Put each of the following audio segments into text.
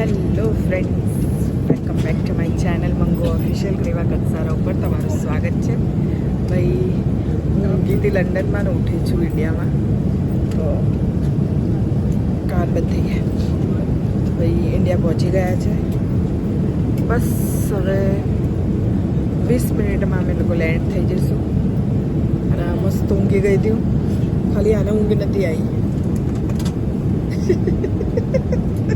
Hello friends welcome back to my channel mango official Reva Kansara ઉપર તમારું સ્વાગત છે. ભાઈ, હું ગીતી લંડનમાં ને ઉઠી છું ઇન્ડિયામાં. તો કાર બંધ થઈ ગયા ભાઈ, ઇન્ડિયા પહોંચી ગયા છે. બસ હવે વીસ મિનિટમાં અમે લોકો લેન્ડ થઈ જઈશું. અને મસ્ત ઊંઘી ગઈ હતી ખાલી આને ઊંઘ નથી આવી.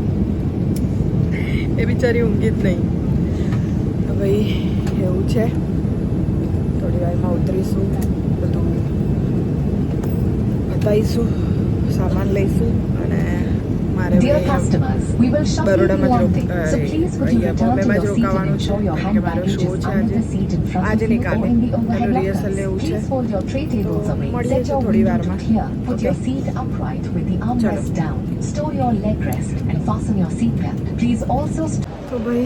એ બિચારી ઊંઘી જ નહીં. ભાઈ, એવું છે. થોડી વારમાં ઉતરીશું, બધું બતાવીશું, સામાન લઈશું. you બરોડામાં જ one rock- thing. A, So please would you અહીંયા return to બોમ્બેમાં જ your seat and રોકાવાનું છે ensure your કેમ hand કે મારો baggage શો is છે under the આજે seat in front આજે of નહીં you કાલે or in the overhead પેલું રિહર્સલ lockers. લેવું છે Please fold your tray tables તો away. મળીએ Set છીએ your થોડી window વારમાં. to clear. Put your Okay. seat upright with the armrest ચલો. down. Store your leg rest and fasten your seat belt. Please also st- તો ભાઈ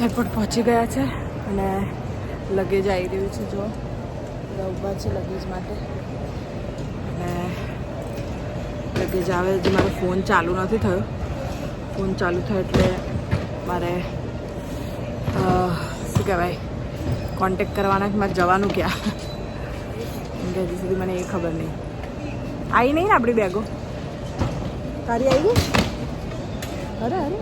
airport પહોંચી ગયા છે અને લગેજ આવી રહ્યું છે જો બધા ઊભા છે લગેજ માટે અને લગેજ જ્યારે હજી મારો ફોન ચાલુ નથી થયો. ફોન ચાલુ થયો એટલે મારે શું કહેવાય કોન્ટેક કરવાના કે મારે જવાનું ક્યાં? કે હજી સુધી મને એ ખબર નહીં. આવી નહીં ને આપણી બેગો? તારી આવી ગઈ? અરે અરે.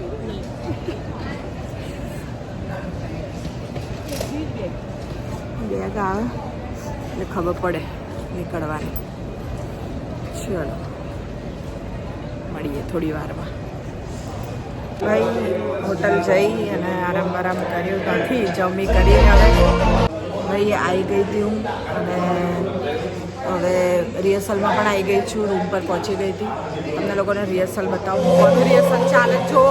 બેગ આવે. એટલે ખબર પડે નીકળવાની. ચલો. મળીએ થોડી વારમાં. ભાઈ, હોટલ જઈ અને આરામ આરામ કર્યો. ત્યાંથી જમી કરી હવે ભાઈ આવી ગઈ હતી હું અને હવે રિહર્સલમાં પણ આવી ગઈ છું, રૂમ પર પહોંચી ગઈ હતી. તમને લોકોને રિહર્સલ બતાવું. રિહર્સલ ચાલે જો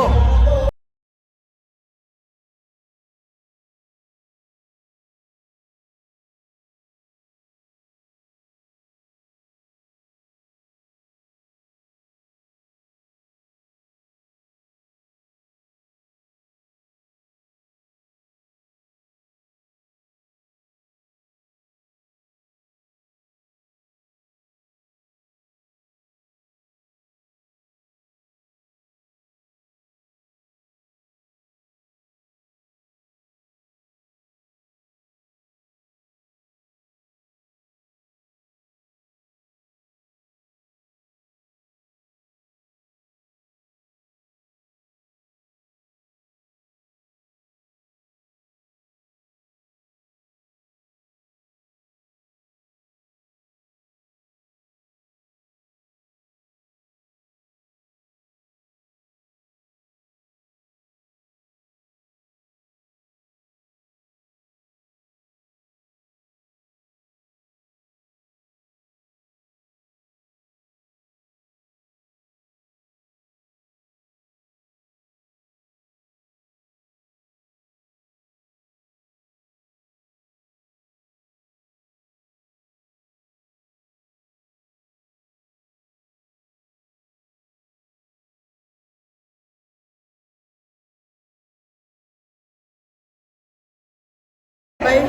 ભાઈ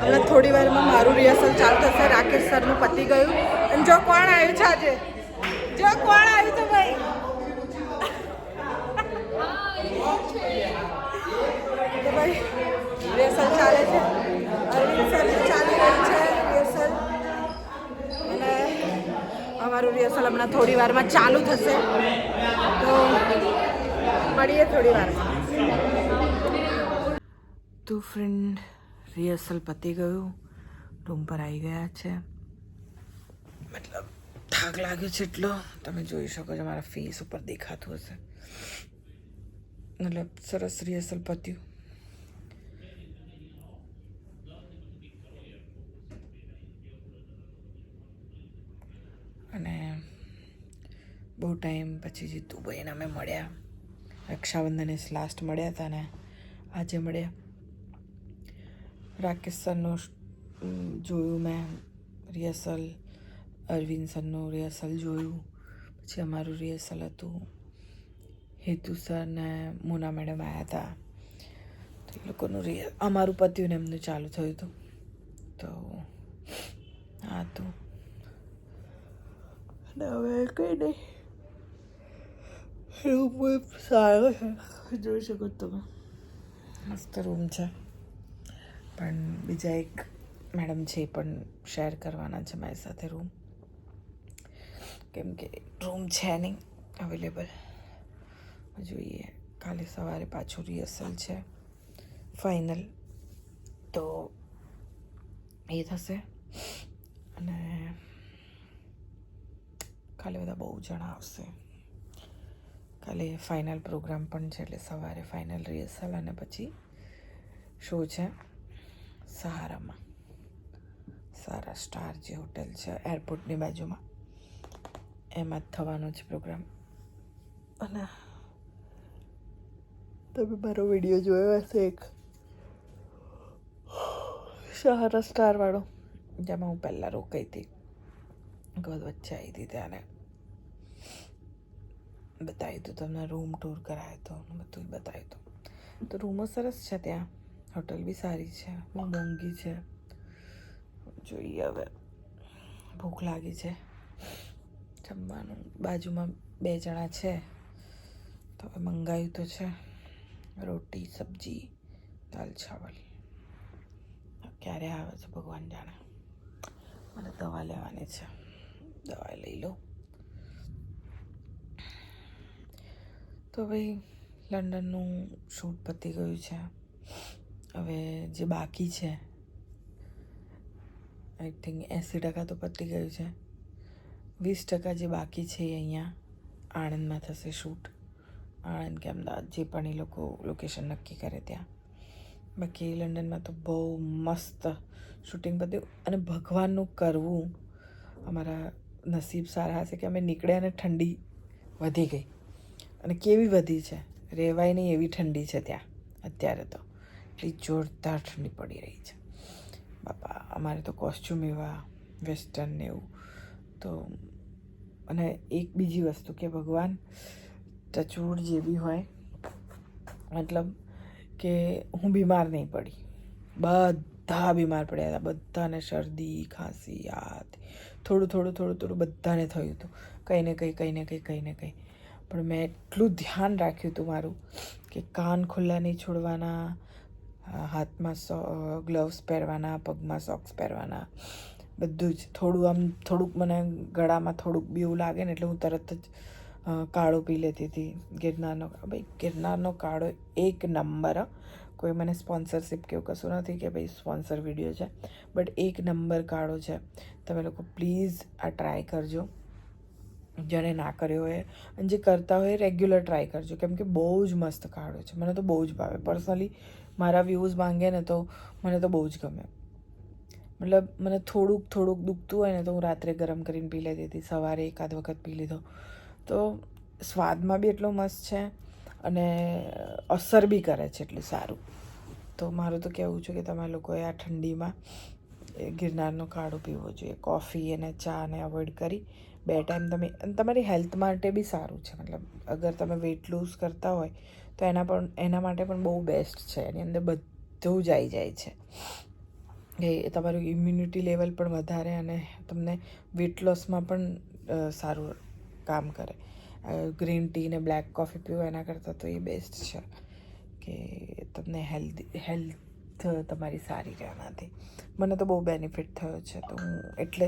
હમણાં થોડી વારમાં મારું રિહર્સલ ચાલુ થશે, રાકેશ સરનું પતી ગયું. અને જો કોણ આવ્યું છે આજે? જો કોણ આવ્યું તો ભાઈ? તો ભાઈ રિહર્સલ ચાલે છે. અરવિંદ ચાલી રહ્યું છે રિહર્સલ અને અમારું રિહર્સલ હમણાં થોડી વારમાં ચાલુ થશે. તો મળીએ થોડી વારમાં. તો ફ્રેન્ડ રિહર્સલ પતી ગયું. રૂમ પર આવી ગયા છે. મતલબ થાક લાગ્યો છે એટલો. તમે જોઈ શકો છો મારા ફેસ ઉપર દેખાતું હશે. મતલબ સરસ રિહર્સલ પત્યું. અને બહુ ટાઈમ પછી જીતુભાઈને અમે મળ્યા. રક્ષાબંધને લાસ્ટ મળ્યા હતા ને આજે મળ્યા. રાકેશ સરનું જોયું મેં. રિહર્સલ, અરવિંદ સરનું રિહર્સલ જોયું. પછી અમારું રિહર્સલ હતું. હેતુ સર ને મોના મેડમ આવ્યા હતા તો એ લોકોનું રિહ અમારું પત્યું ને એમનું ચાલુ થયું હતું. તો, હા હતું અને હવે કંઈ નહીં રૂમ સારો છે. જોઈ શકો તમે. મસ્ત રૂમ છે. પણ બીજા એક મેડમ છે પણ શેર કરવાના છે મારી સાથે રૂમ કેમ કે રૂમ છે નહીં અવેલેબલ જોઈએ, કાલે સવારે પાછું રિહર્સલ છે ફાઇનલ તો એ થશે. અને કાલે બધા બહુ જણા આવશે. કાલે ફાઇનલ પ્રોગ્રામ પણ છે એટલે સવારે ફાઇનલ રિહર્સલ અને પછી શો છે. સહારામાં સારા સ્ટાર જે હોટેલ છે, એરપોર્ટની બાજુમાં. એમાં જ થવાનો છે પ્રોગ્રામ. અને તમે મારો વીડિયો જોયો હશે એક. સહારા સ્ટારવાળો, જેમાં હું પહેલાં રોકાઈ હતી. ગદ વચ્ચે આવી હતી ત્યારે. બતાવ્યું હતું તમને રૂમ ટૂર કરાયો હતો બધું બતાવ્યું હતું. તો રૂમો સરસ છે ત્યાં. હોટલ બી સારી છે મોંઘી છે. જોઈએ હવે. ભૂખ લાગી છે. જમવાનું. બાજુમાં બે જણા છે. તો હવે મંગાવ્યું તો છે. રોટી, સબ્જી, દાલ, ચાવલ. ક્યારે આવે છે ભગવાન જાણે. મને દવા લેવાની છે. દવા લઈ લો તો ભાઈ, લંડનનું શૂટ પતી ગયું છે. હવે જે બાકી છે આઈ થિંક એંસી ટકા તો પતી ગયું છે. વીસ ટકા જે બાકી છે એ અહીંયા આણંદમાં થશે શૂટ આણંદ કે અમદાવાદ, જે પણ એ લોકો લોકેશન નક્કી કરે ત્યાં. બાકી લંડનમાં તો બહુ મસ્ત શૂટિંગ પત્યું અને ભગવાનનું કરવું અમારા નસીબ સારા હશે કે અમે નીકળ્યા અને ઠંડી વધી ગઈ. અને કેવી વધી છે? રહેવાય નહીં એવી ઠંડી છે ત્યાં, અત્યારે તો. એટલી જોરદાર ઠંડી પડી રહી છે. બાપા, અમારે તો કોસ્ચ્યુમ એવા વેસ્ટર્ન ને એવું. તો અને એક બીજી વસ્તુ કે ભગવાન ટચૂડ જે બી હોય. મતલબ કે હું બીમાર નહીં પડી. બધા બીમાર પડ્યા હતા. બધાને શરદી, ખાંસી આ થોડું થોડું થોડું થોડું બધાને થયું હતું. કંઈ ને કંઈ કંઈ ને કંઈ કંઈ ને કંઈ. પણ મેં એટલું ધ્યાન રાખ્યું હતું મારું કે કાન ખુલ્લા નહીં છોડવાના હાથમાં ગ્લવ્સ પહેરવાના, પગમાં સોક્સ પહેરવાના, બધું જ. થોડું આમ, થોડુંક મને ગળામાં થોડુંક બી એવું લાગે ને એટલે હું તરત જ કાળો પી લેતી હતી. ગિરનારનો, ભાઈ, ગિરનારનો કાળો એક નંબર. કોઈ મને સ્પોન્સરશિપ કે એવું કશું નથી કે ભાઈ સ્પોન્સર વીડિયો છે. બટ એક નંબર કાળો છે. તમે લોકો પ્લીઝ આ ટ્રાય કરજો. જેણે ના કર્યો હોય અને જે કરતા હોય રેગ્યુલર ટ્રાય કરજો. કેમ કે બહુ જ મસ્ત કાઢો છે. મને તો બહુ જ ભાવે. પર્સનલી મારા વ્યૂઝ માંગે ને તો મને તો બહુ જ ગમે. મતલબ મને થોડુંક થોડુંક દુખતું હોય ને તો હું રાત્રે ગરમ કરીને પી લેતી હતી. સવારે એકાદ વખત પી લીધો. તો સ્વાદમાં બી એટલો મસ્ત છે અને અસર બી કરે છે એટલું સારું. તો મારું તો કહેવું છે કે તમે લોકોએ આ ઠંડીમાં ગિરનારનો કાળો પીવો જોઈએ. કોફી અને ચા ને અવોઇડ કરી બે ટાઈમ તમે તમારી હેલ્થ માટે બી સારું છે. મતલબ અગર તમે વેટ લૂઝ કરતા હોય, તો એના પણ, એના માટે પણ બહુ બેસ્ટ છે. એની અંદર બધું જ આવી જાય છે. એ તમારું ઇમ્યુનિટી લેવલ પણ વધારે અને તમને વેટ લોસમાં પણ સારું કામ કરે. ગ્રીન ટી ને બ્લેક કોફી પીવો એના કરતાં તો એ બેસ્ટ છે. કે તમને હેલ્ધી હેલ્થ તમારી સારી રહે એનાથી મને તો બહુ બેનિફિટ થયો છે. તો હું, એટલે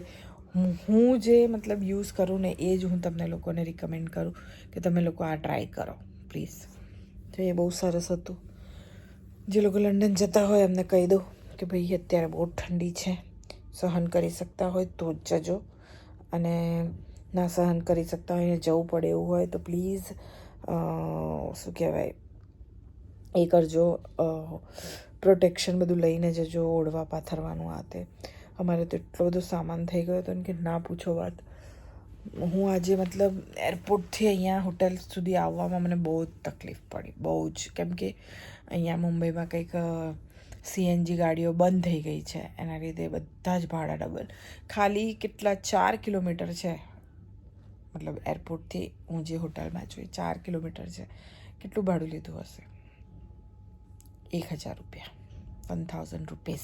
હું જે મતલબ યુઝ કરું ને એ જ હું તમને લોકોને રિકમેન્ડ કરું કે તમે લોકો આ ટ્રાય કરો પ્લીઝ તો એ બહુ સરસ હતું. જે લોકો લંડન જતા હોય એમને કહી દો કે ભાઈ અત્યારે બહુ ઠંડી છે. સહન કરી શકતા હોય તો જ જજો. અને ના સહન કરી શકતા હોય જવું પડે એવું હોય તો પ્લીઝ શું કહેવાય, એ કરજો. પ્રોટેક્શન બધું લઈને જજો ઓળવા પાથરવાનું આ તે. અમારે તો એટલો બધો સામાન થઈ ગયો હતો ને કે ના પૂછો વાત. હું આજે મતલબ એરપોર્ટથી અહીંયા હોટેલ સુધી આવવામાં મને બહુ જ તકલીફ પડી, બહુ જ. કેમ કે અહીંયા મુંબઈમાં કંઈક સીએનજી ગાડીઓ બંધ થઈ ગઈ છે, એના લીધે બધા જ ભાડા ડબલ ખાલી કેટલા ચાર કિલોમીટર છે, મતલબ એરપોર્ટથી હું જે હોટલમાં છું એ ચાર કિલોમીટર છે. કેટલું ભાડું લીધું હશે? એક હજાર રૂપિયા. વન થાઉઝન્ડ રૂપીસ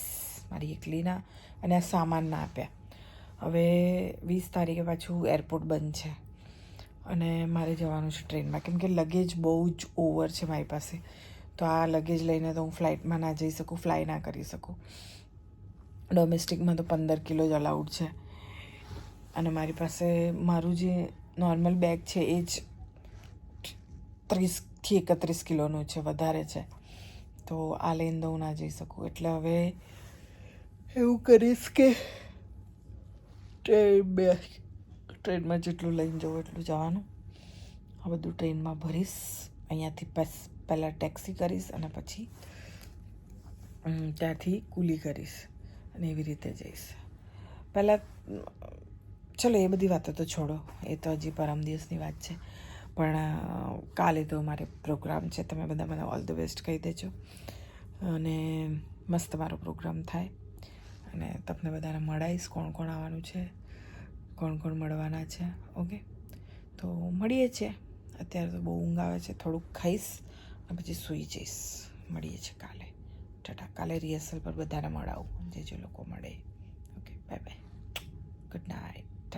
મારી એકલીના અને આ સામાનના આપ્યા. હવે વીસ તારીખે પાછું એરપોર્ટ બંધ છે. અને મારે જવાનું છે ટ્રેનમાં. કેમ કે લગેજ બહુ જ ઓવર છે મારી પાસે. તો આ લગેજ લઈને તો હું ફ્લાઇટમાં ના જઈ શકું, ફ્લાય ના કરી શકું. ડોમેસ્ટિકમાં તો પંદર કિલો જ અલાઉડ છે. અને મારી પાસે મારું જે નોર્મલ બેગ છે એ જ ત્રીસથી એકત્રીસ કિલોનું છે, વધારે છે. તો આ લઈને તો હું ના જઈ શકું. એટલે હવે એવું કરીશ કે ટ્રેન બે ટ્રેનમાં જેટલું લઈને જવું એટલું જવાનું. આ બધું ટ્રેનમાં ભરીશ. અહીંયાથી પહેલાં ટેક્સી કરીશ અને પછી ત્યાંથી કુલી કરીશ અને એવી રીતે જઈશ. પહેલાં, ચલો એ બધી વાતો તો છોડો. એ તો હજી પરમ દિવસની વાત છે. પણ કાલે તો મારે પ્રોગ્રામ છે, તમે બધા મને ઓલ ધ બેસ્ટ કહી દેજો. અને મસ્ત મારો પ્રોગ્રામ થાય. અને તમને બધાને મળાઈશ, કોણ કોણ આવવાનું છે, કોણ કોણ મળવાના છે ઓકે તો મળીએ છીએ. અત્યારે તો બહુ ઊંઘ આવે છે, થોડુંક ખાઈશ અને પછી સૂઈ જઈશ. મળીએ છીએ કાલે. ટાટા. કાલે રિહર્સલ પર બધાને મળાવું, જે જે લોકો મળે. Okay bye bye good night